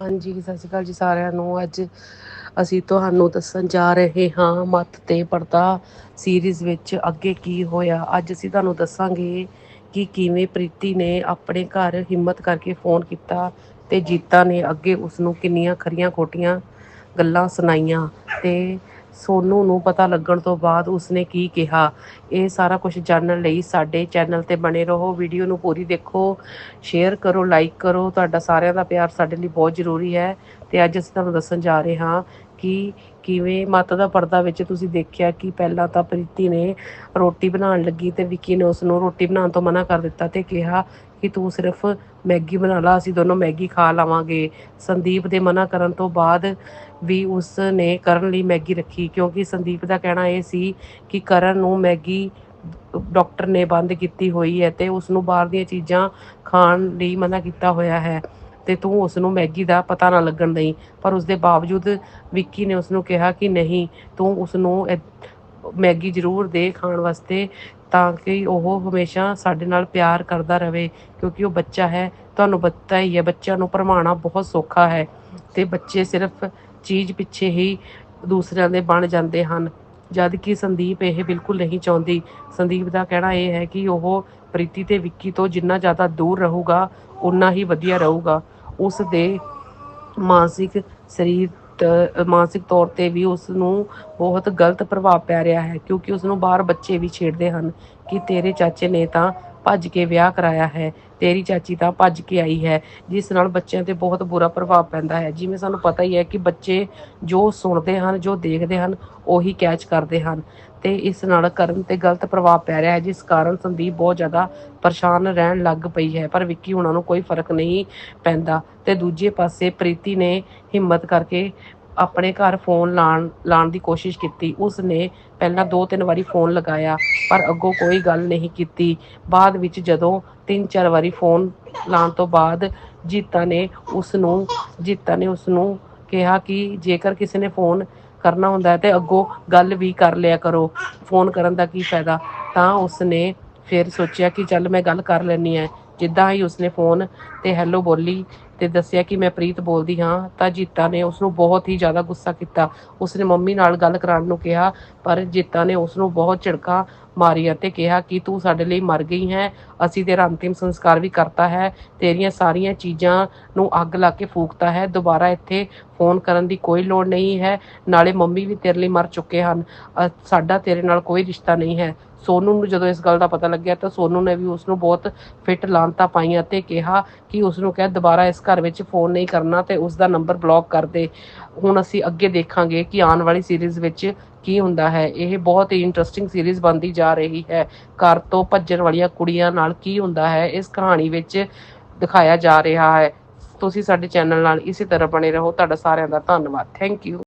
ਹਾਂਜੀ, ਸਤਿ ਸ਼੍ਰੀ ਅਕਾਲ ਜੀ ਸਾਰਿਆਂ ਨੂੰ। ਅੱਜ ਅਸੀਂ ਤੁਹਾਨੂੰ ਦੱਸਣ ਜਾ ਰਹੇ ਹਾਂ ਮੱਤ ਤੇ ਪਰਦਾ ਸੀਰੀਜ਼ ਵਿੱਚ ਅੱਗੇ ਕੀ ਹੋਇਆ। ਅੱਜ ਅਸੀਂ ਤੁਹਾਨੂੰ ਦੱਸਾਂਗੇ ਕਿ ਕਿਵੇਂ ਪ੍ਰੀਤੀ ਨੇ ਆਪਣੇ ਘਰ ਹਿੰਮਤ ਕਰਕੇ ਫੋਨ ਕੀਤਾ ਤੇ ਜੀਤਾ ਨੇ ਅੱਗੇ ਉਸ ਨੂੰ ਕਿੰਨੀਆਂ ਖਰੀਆਂ ਖੋਟੀਆਂ ਗੱਲਾਂ ਸੁਣਾਈਆਂ ਤੇ ਸੋਨੂ ਨੂੰ ਪਤਾ ਲੱਗਣ ਤੋਂ ਬਾਅਦ ਉਸਨੇ ਕੀ ਕਿਹਾ। ਇਹ ਸਾਰਾ ਕੁਝ ਜਾਣਨ ਲਈ ਸਾਡੇ ਚੈਨਲ ਤੇ ਬਣੇ ਰਹੋ, ਵੀਡੀਓ ਨੂੰ ਪੂਰੀ ਦੇਖੋ ਸ਼ੇਅਰ ਕਰੋ ਲਾਈਕ ਕਰੋ। ਤੁਹਾਡਾ ਸਾਰਿਆਂ ਦਾ ਪਿਆਰ ਸਾਡੇ ਲਈ ਬਹੁਤ ਜ਼ਰੂਰੀ ਹੈ ਤੇ ਅੱਜ ਅਸੀਂ ਤੁਹਾਨੂੰ ਦੱਸਣ ਜਾ ਰਹੇ ਹਾਂ ਕਿ ਕਿਵੇਂ ਮਾਤਾ ਦਾ ਪਰਦਾ ਵਿੱਚ ਤੁਸੀਂ ਦੇਖਿਆ ਕਿ ਪਹਿਲਾਂ ਤਾਂ ਪ੍ਰੀਤੀ ਨੇ ਰੋਟੀ ਬਣਾਉਣ ਲੱਗੀ ਤੇ ਵਿੱਕੀ ਨੇ ਉਸ ਨੂੰ ਰੋਟੀ ਬਣਾਉਣ ਤੋਂ ਮਨਾ ਕਰ ਦਿੱਤਾ ਤੇ ਕਿਹਾ ਕਿ ਤੂੰ ਸਿਰਫ ਮੈਗੀ ਬਣਾ ਲਾ, ਅਸੀਂ ਦੋਨੋਂ ਮੈਗੀ ਖਾ ਲਾਵਾਂਗੇ। ਸੰਦੀਪ ਦੇ ਮਨਾ ਕਰਨ ਤੋਂ ਬਾਅਦ ਵੀ ਉਸ ਨੇ ਕਰਨ ਲਈ ਮੈਗੀ ਰੱਖੀ, ਕਿਉਂਕਿ ਸੰਦੀਪ ਦਾ ਕਹਿਣਾ ਇਹ ਸੀ ਕਿ ਕਰਨ ਨੂੰ ਮੈਗੀ ਡਾਕਟਰ ਨੇ ਬੰਦ ਕੀਤੀ ਹੋਈ ਹੈ ਤੇ ਉਸ ਨੂੰ ਬਾਹਰ ਦੀਆਂ ਚੀਜ਼ਾਂ ਖਾਣ ਲਈ ਮਨਾ ਕੀਤਾ ਹੋਇਆ ਹੈ। ਤੇ ਤੂੰ ਉਸ ਨੂੰ ਮੈਗੀ ਦਾ ਪਤਾ ਨਾ ਲੱਗਣ ਦੇਈਂ। ਪਰ ਉਸ ਦੇ ਬਾਵਜੂਦ ਵਿੱਕੀ ਨੇ ਉਸ ਨੂੰ ਕਿਹਾ ਕਿ ਨਹੀਂ, ਤੂੰ ਉਸ ਨੂੰ ਮੈਗੀ ਜ਼ਰੂਰ ਦੇ ਖਾਣ ਵਾਸਤੇ ਤਾਂ ਕਿ ਉਹ ਹਮੇਸ਼ਾ ਸਾਡੇ ਨਾਲ ਪਿਆਰ ਕਰਦਾ ਰਹੇ ਕਿਉਂਕਿ ਉਹ ਬੱਚਾ ਹੈ। ਤੁਹਾਨੂੰ ਪਤਾ ਹੀ ਹੈ, ਬੱਚਿਆਂ ਨੂੰ ਭਰਮਾਉਣਾ ਬਹੁਤ ਸੌਖਾ ਹੈ ਤੇ ਬੱਚੇ ਸਿਰਫ ਚੀਜ਼ ਪਿੱਛੇ ਹੀ ਦੂਸਰਿਆਂ ਦੇ ਬਣ ਜਾਂਦੇ ਹਨ। ਜਦ ਕਿ ਸੰਦੀਪ ਇਹ ਬਿਲਕੁਲ ਨਹੀਂ ਚਾਹੁੰਦੀ। ਸੰਦੀਪ ਦਾ ਕਹਿਣਾ ਇਹ ਹੈ ਕਿ ਉਹ ਪ੍ਰੀਤੀ ਤੇ ਵਿੱਕੀ ਤੋਂ ਜਿੰਨਾ ਜ਼ਿਆਦਾ ਦੂਰ ਰਹੂਗਾ ਉਨਾ ਹੀ ਵਧੀਆ ਰਹੂਗਾ। ਉਸ ਦੇ ਮਾਨਸਿਕ ਸਰੀਰ ਤ- ਮਾਨਸਿਕ ਤੌਰ ਤੇ ਵੀ ਉਸ ਨੂੰ ਬਹੁਤ ਗਲਤ ਪ੍ਰਭਾਵ ਪੈ ਰਿਹਾ ਹੈ, ਕਿਉਂਕਿ ਉਸ ਨੂੰ ਬਾਹਰ ਬੱਚੇ ਵੀ ਛੇੜਦੇ ਹਨ ਕਿ ਤੇਰੇ ਚਾਚੇ ਨੇ ਤਾਂ ਭੱਜ ਕੇ ਵਿਆਹ ਕਰਾਇਆ ਹੈ, ਤੇਰੀ ਚਾਚੀ ਤਾਂ ਭੱਜ ਕੇ ਆਈ ਹੈ, ਜਿਸ ਨਾਲ ਬੱਚਿਆਂ ਤੇ ਬਹੁਤ ਬੁਰਾ ਪ੍ਰਭਾਵ ਪੈਂਦਾ ਹੈ। ਜਿਵੇਂ ਸਾਨੂੰ ਪਤਾ ਹੀ ਹੈ ਕਿ ਬੱਚੇ ਜੋ ਸੁਣਦੇ ਹਨ, ਜੋ ਦੇਖਦੇ ਹਨ, ਉਹੀ ਕੈਚ ਕਰਦੇ ਹਨ ਤੇ ਇਸ ਨਾਲ ਕਰਨ ਤੇ ਗਲਤ ਪ੍ਰਭਾਵ ਪੈ ਰਿਹਾ ਹੈ, ਜਿਸ ਕਾਰਨ ਸੰਦੀਪ ਬਹੁਤ ਜ਼ਿਆਦਾ ਪਰੇਸ਼ਾਨ ਰਹਿਣ ਲੱਗ ਪਈ ਹੈ। ਪਰ ਵਿੱਕੀ ਉਹਨਾਂ ਨੂੰ ਕੋਈ ਫ਼ਰਕ ਨਹੀਂ ਪੈਂਦਾ ਤੇ ਦੂਜੇ ਪਾਸੇ ਪ੍ਰੀਤੀ ਨੇ ਹਿੰਮਤ ਕਰਕੇ ਆਪਣੇ ਘਰ ਫੋਨ ਲਾਣ ਲਾਣ ਦੀ ਕੋਸ਼ਿਸ਼ ਕੀਤੀ। ਉਸ ਨੇ ਪਹਿਲਾਂ ਦੋ ਤਿੰਨ ਵਾਰੀ ਫੋਨ ਲਗਾਇਆ, ਪਰ ਅੱਗੋਂ ਕੋਈ ਗੱਲ ਨਹੀਂ ਕੀਤੀ। ਬਾਅਦ ਵਿੱਚ ਜਦੋਂ ਤਿੰਨ ਚਾਰ ਵਾਰੀ ਫੋਨ ਲਾਉਣ ਤੋਂ ਬਾਅਦ ਜੀਤਾ ਨੇ ਉਸ ਨੂੰ ਜੀਤਾ ਨੇ ਉਸ ਨੂੰ ਕਿਹਾ ਕਿ ਜੇਕਰ ਕਿਸੇ ਨੇ ਫੋਨ ਕਰਨਾ ਹੁੰਦਾ ਹੈ ਤੇ ਅੱਗੋਂ ਗੱਲ ਵੀ ਕਰ ਲਿਆ ਕਰੋ। ਫੋਨ ਕਰਨ ਦਾ ਕੀ ਫਾਇਦਾ? ਤਾਂ ਉਸ ਨੇ ਫਿਰ ਸੋਚਿਆ ਕਿ ਚੱਲ ਮੈਂ ਗੱਲ ਕਰ ਲੈਣੀ ਹੈ। ਜਿੱਦਾਂ ਹੀ ਉਸਨੇ ਫੋਨ ਤੇ ਹੈਲੋ ਬੋਲੀ ਤੇ ਦੱਸਿਆ ਕਿ ਮੈਂ ਪ੍ਰੀਤ ਬੋਲਦੀ ਹਾਂ, ਤਾਂ ਜੀਤਾ ਨੇ ਉਸ ਨੂੰ ਬਹੁਤ ਹੀ ਜ਼ਿਆਦਾ ਗੁੱਸਾ ਕੀਤਾ। ਉਸਨੇ ਮੰਮੀ ਨਾਲ ਗੱਲ ਕਰਾਉਣ ਨੂੰ ਕਿਹਾ, ਪਰ ਜੀਤਾ ਨੇ ਉਸ ਨੂੰ ਬਹੁਤ ਝਿੜਕਾਂ ਮਾਰੀਆਂ ਅਤੇ ਕਿਹਾ ਕਿ ਤੂੰ ਸਾਡੇ ਲਈ ਮਰ ਗਈ ਹੈ, ਅਸੀਂ ਤੇਰਾ ਅੰਤਿਮ ਸੰਸਕਾਰ ਵੀ ਕਰਤਾ ਹੈ, ਤੇਰੀਆਂ ਸਾਰੀਆਂ ਚੀਜ਼ਾਂ ਨੂੰ ਅੱਗ ਲਾ ਕੇ ਫੂਕਤਾ ਹੈ, ਦੁਬਾਰਾ ਇੱਥੇ ਫੋਨ ਕਰਨ ਦੀ ਕੋਈ ਲੋੜ ਨਹੀਂ ਹੈ, ਨਾਲੇ ਮੰਮੀ ਵੀ ਤੇਰੇ ਲਈ ਮਰ ਚੁੱਕੇ ਹਨ ਸਾਡਾ ਤੇਰੇ ਨਾਲ ਕੋਈ ਰਿਸ਼ਤਾ ਨਹੀਂ ਹੈ। ਸੋਨੂ ਨੂੰ ਜਦੋਂ ਇਸ ਗੱਲ ਦਾ ਪਤਾ ਲੱਗਿਆ ਤਾਂ ਸੋਨੂ ਨੇ ਵੀ ਉਸ ਨੂੰ ਬਹੁਤ ਫਿੱਟ ਲਾਂਤਾ ਪਾਈਆਂ ਤੇ ਕਿਹਾ ਕਿ ਉਸ ਨੂੰ ਕਹਿ ਦੁਬਾਰਾ ਇਸ ਘਰ ਵਿੱਚ ਫੋਨ ਨਹੀਂ ਕਰਨਾ ਤੇ ਉਸ ਦਾ ਨੰਬਰ ਬਲੌਕ ਕਰ ਦੇ। ਹੁਣ ਅਸੀਂ ਅੱਗੇ ਦੇਖਾਂਗੇ ਕਿ ਆਉਣ ਵਾਲੀ ਸੀਰੀਜ਼ ਵਿੱਚ ਕੀ ਹੁੰਦਾ ਹੈ। ਇਹ ਬਹੁਤ ਹੀ ਇੰਟਰਸਟਿੰਗ ਸੀਰੀਜ਼ ਬਣਦੀ ਜਾ ਰਹੀ ਹੈ। ਘਰ ਤੋਂ ਭੱਜਣ ਵਾਲੀਆਂ ਕੁੜੀਆਂ ਨਾਲ ਕੀ ਹੁੰਦਾ ਹੈ, ਇਸ ਕਹਾਣੀ ਵਿੱਚ ਦਿਖਾਇਆ ਜਾ ਰਿਹਾ ਹੈ। ਤੁਸੀਂ ਸਾਡੇ ਚੈਨਲ ਨਾਲ ਇਸੇ ਤਰ੍ਹਾਂ ਬਣੇ ਰਹੋ। ਤੁਹਾਡਾ ਸਾਰਿਆਂ ਦਾ ਧੰਨਵਾਦ। Thank you